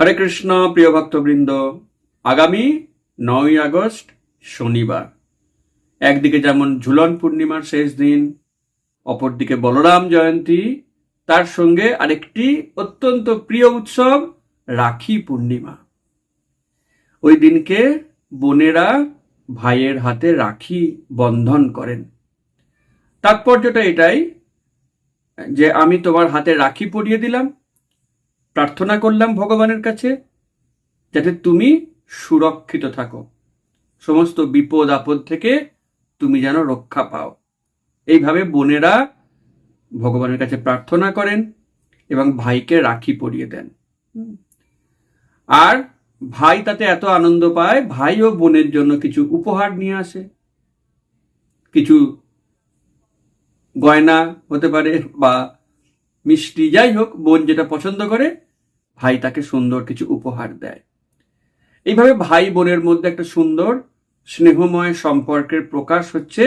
হরে কৃষ্ণ, প্রিয় ভক্তবৃন্দ। আগামী নয় আগস্ট, শনিবার। একদিকে যেমন ঝুলন পূর্ণিমার শেষ দিন, অপরদিকে বলরাম জয়ন্তী। তার সঙ্গে আরেকটি অত্যন্ত প্রিয় উৎসব, রাখি পূর্ণিমা। ওই দিনকে বোনেরা ভাইয়ের হাতে রাখি বন্ধন করেন। তাৎপর্যটা এটাই যে আমি তোমার হাতে রাখি পরিয়ে দিলাম প্রার্থনা করলাম ভগবানের কাছে যাতে তুমি সুরক্ষিত থাকো। সমস্ত বিপদ আপদ থেকে তুমি যেন রক্ষা পাও। এইভাবে বোনেরা ভগবানের কাছে প্রার্থনা করেন এবং ভাইকে রাখি পরিয়ে দেন। আর ভাই তাতে এত আনন্দ পায়, ভাই ও বোনের জন্য কিছু উপহার নিয়ে আসে। কিছু গয়না হতে পারে বা মিষ্টি, যাই হোক, বোন যেটা পছন্দ করে ভাই তাকে সুন্দর কিছু উপহার দেয়। এইভাবে ভাই বোনের মধ্যে একটা সুন্দর, স্নেহময় সম্পর্কের প্রকাশ হচ্ছে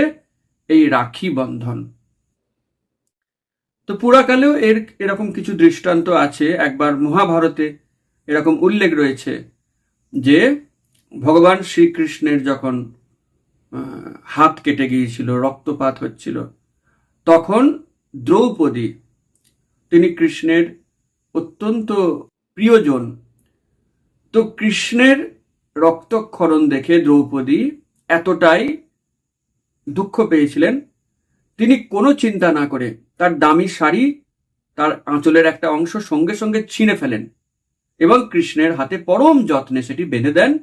এই রাখি বন্ধন। তো পুরাকালেও এর এরকম কিছু দৃষ্টান্ত আছে। একবার মহাভারতে এরকম উল্লেখ রয়েছে যে ভগবান শ্রীকৃষ্ণের যখন হাত কেটে গিয়েছিল, রক্তপাত হচ্ছিল, তখন দ্রৌপদী, তিনি কৃষ্ণের অত্যন্ত প্রিয়জন। তো কৃষ্ণের রক্তক্ষরণ দেখে দ্রৌপদী এতটাই দুঃখ পেয়েছিলেন, তিনি কোনো চিন্তা না করে তার দামি শাড়ি, তার আঁচলের একটা অংশ সঙ্গে সঙ্গে ছিঁড়ে ফেলেন এবং কৃষ্ণের হাতে পরম যত্নে সেটি বেঁধে দেন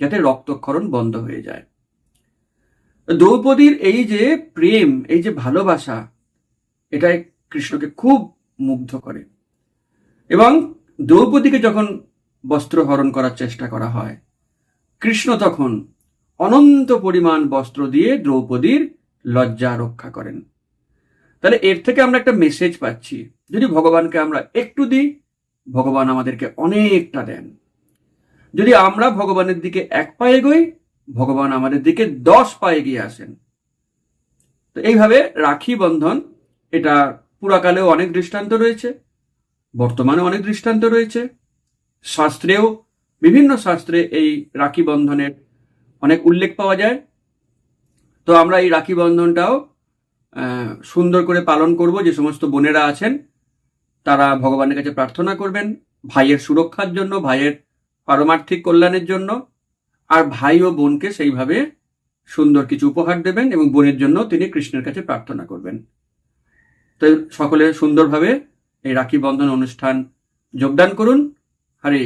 যাতে রক্তক্ষরণ বন্ধ হয়ে যায়। দ্রৌপদীর এই যে প্রেম, এই যে ভালোবাসা, এটাই কৃষ্ণকে খুব মুগ্ধ করে। এবং দ্রৌপদীকে যখন বস্ত্র হরণ করার চেষ্টা করা হয়, কৃষ্ণ তখন অনন্ত পরিমাণ বস্ত্র দিয়ে দ্রৌপদীর লজ্জা রক্ষা করেন। তাহলে এর থেকে আমরা একটা মেসেজ পাচ্ছি। যদি ভগবানকে আমরা একটু দিই, ভগবান আমাদেরকে অনেকটা দেন। যদি আমরা ভগবানের দিকে এক পায়ে এগোই, ভগবান আমাদের দিকে দশ পায়ে এগিয়ে আসেন। তো এইভাবে রাখি বন্ধন, এটা পুরাকালেও অনেক দৃষ্টান্ত রয়েছে। বর্তমানে অনেক দৃষ্টান্ত রয়েছে। শাস্ত্রেও, বিভিন্ন শাস্ত্রে এই রাখি বন্ধনের অনেক উল্লেখ পাওয়া যায়। তো আমরা এই রাখি বন্ধনটাও সুন্দর করে পালন করব। যে সমস্ত বোনেরা আছেন, তারা ভগবানের কাছে প্রার্থনা করবেন ভাইয়ের সুরক্ষার জন্য, ভাইয়ের পারমার্থিক কল্যাণের জন্য। আর ভাই ও বোনকে সেইভাবে সুন্দর কিছু উপহার দেবেন এবং বোনের জন্য তিনি কৃষ্ণের কাছে প্রার্থনা করবেন। তো সকলে সুন্দরভাবে এই রাখি বন্ধন অনুষ্ঠান যোগদান করুন। হরে